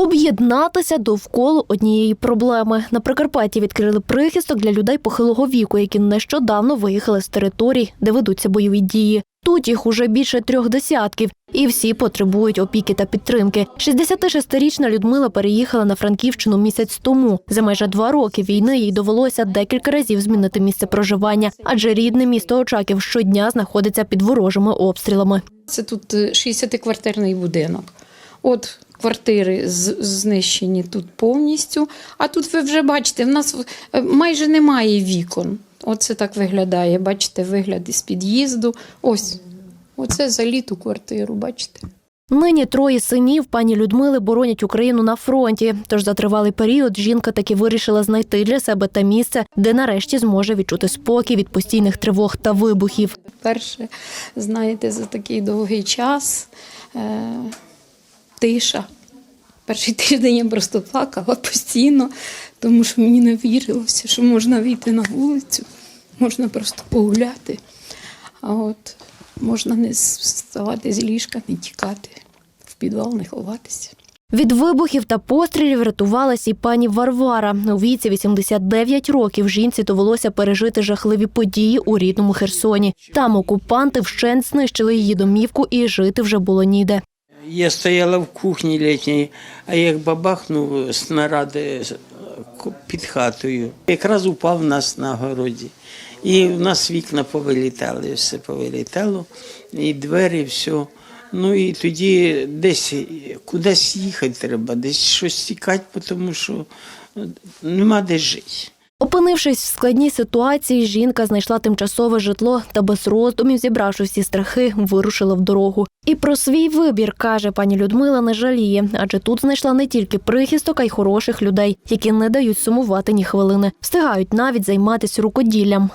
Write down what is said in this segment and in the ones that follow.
Об'єднатися довкола однієї проблеми. На Прикарпатті відкрили прихисток для людей похилого віку, які нещодавно виїхали з територій, де ведуться бойові дії. Тут їх уже більше трьох десятків, і всі потребують опіки та підтримки. 66-річна Людмила переїхала на Франківщину місяць тому. За майже два роки війни їй довелося декілька разів змінити місце проживання, адже рідне місто Очаків щодня знаходиться під ворожими обстрілами. Це тут е, 60-квартирний будинок. От квартири знищені тут повністю. А тут ви вже бачите, в нас е, майже немає вікон. Оце так виглядає. Бачите, вигляд із під'їзду. Ось. Оце заліт у квартиру, бачите. Нині троє синів пані Людмили боронять Україну на фронті. Тож за тривалий період жінка таки вирішила знайти для себе те місце, де нарешті зможе відчути спокій від постійних тривог та вибухів. Перше, знаєте, за такий довгий час е, тиша. Перший тиждень я просто плакала постійно, тому що мені не вірилося, що можна вийти на вулицю, можна просто погуляти, а от можна не вставати з ліжка, не тікати, в підвал не ховатися. Від вибухів та пострілів рятувалась і пані Варвара. У віці 89 років жінці довелося пережити жахливі події у рідному Херсоні. Там окупанти вщент знищили її домівку і жити вже було ніде. Я стояла в кухні літній, а як бабахнув снаряди з- під хатою. Якраз упав в нас на городі. І в нас вікна повилітали, все повилітало, і двері, все. Ну і тоді десь кудись їхати треба, десь щось тікати, тому що е, нема де жити. Опинившись в складній ситуації, жінка знайшла тимчасове житло та без роздумів, зібравши всі страхи, вирушила в дорогу. І про свій вибір каже пані Людмила, не жаліє, адже тут знайшла не тільки прихисток, а й хороших людей, які не дають сумувати ні хвилини, встигають навіть займатися рукоділлям.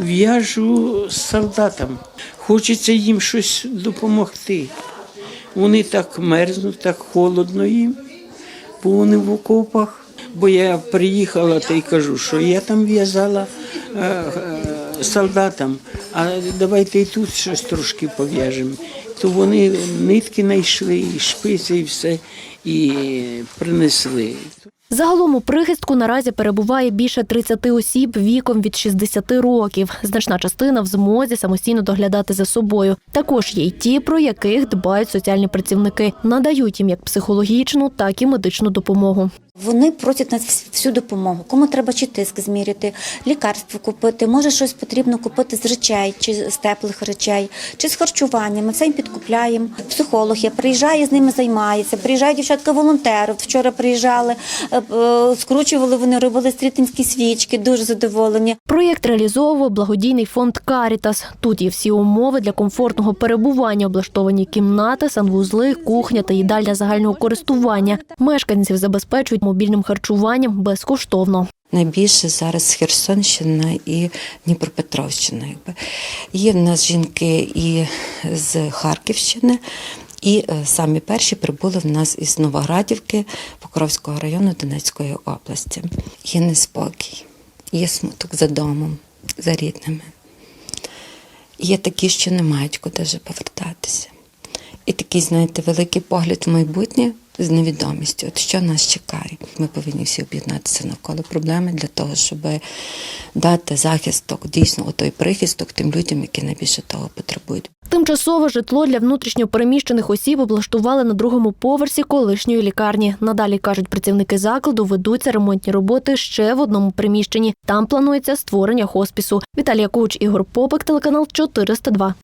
В'яжу з солдатам. Хочеться їм щось допомогти. Вони так мерзнуть, так холодно їм, бо вони в окопах. Бо я приїхала та й кажу, що я там в'язала е, е, солдатам, а давайте і тут щось трошки пов'яжемо. То вони нитки знайшли, і шпиці, і все, і принесли. Загалом у прихистку наразі перебуває більше 30 осіб віком від 60 років. Значна частина в змозі самостійно доглядати за собою. Також є й ті, про яких дбають соціальні працівники, надають їм як психологічну, так і медичну допомогу. Вони просять нас всю допомогу. Кому треба чи тиск зміряти, лікарство купити, може щось потрібно купити з речей, чи з теплих речей, чи з харчування. Ми все їм підкупляємо. Психолог є, приїжджає, з ними займається. Приїжджають дівчатка волонтери. Вчора приїжджали, е, скручували вони, робили стрітинські свічки, дуже задоволені. Проєкт реалізовував благодійний фонд Карітас. Тут є всі умови для комфортного перебування, облаштовані кімнати, санвузли, кухня та їдальня загального користування. Мешканців забезпечують мобільним харчуванням безкоштовно. Найбільше зараз Херсонщина і Дніпропетровщина. Є в нас жінки і з Харківщини, і е, самі перші прибули в нас із Новоградівки Покровського району Донецької області. Є неспокій, є смуток за домом, за рідними. Є такі, що не мають куди вже повертатися. І такий, знаєте, великий погляд в майбутнє з невідомістю. От що нас чекає? Ми повинні всі об'єднатися навколо проблеми для того, щоб дати захисток, дійсно, той прихисток тим людям, які найбільше того потребують. Тимчасове житло для внутрішньо переміщених осіб облаштували на другому поверсі колишньої лікарні. Надалі кажуть працівники закладу, ведуться ремонтні роботи ще в одному приміщенні. Там планується створення хоспісу. Віталія Куч, Ігор Попик, телеканал 402.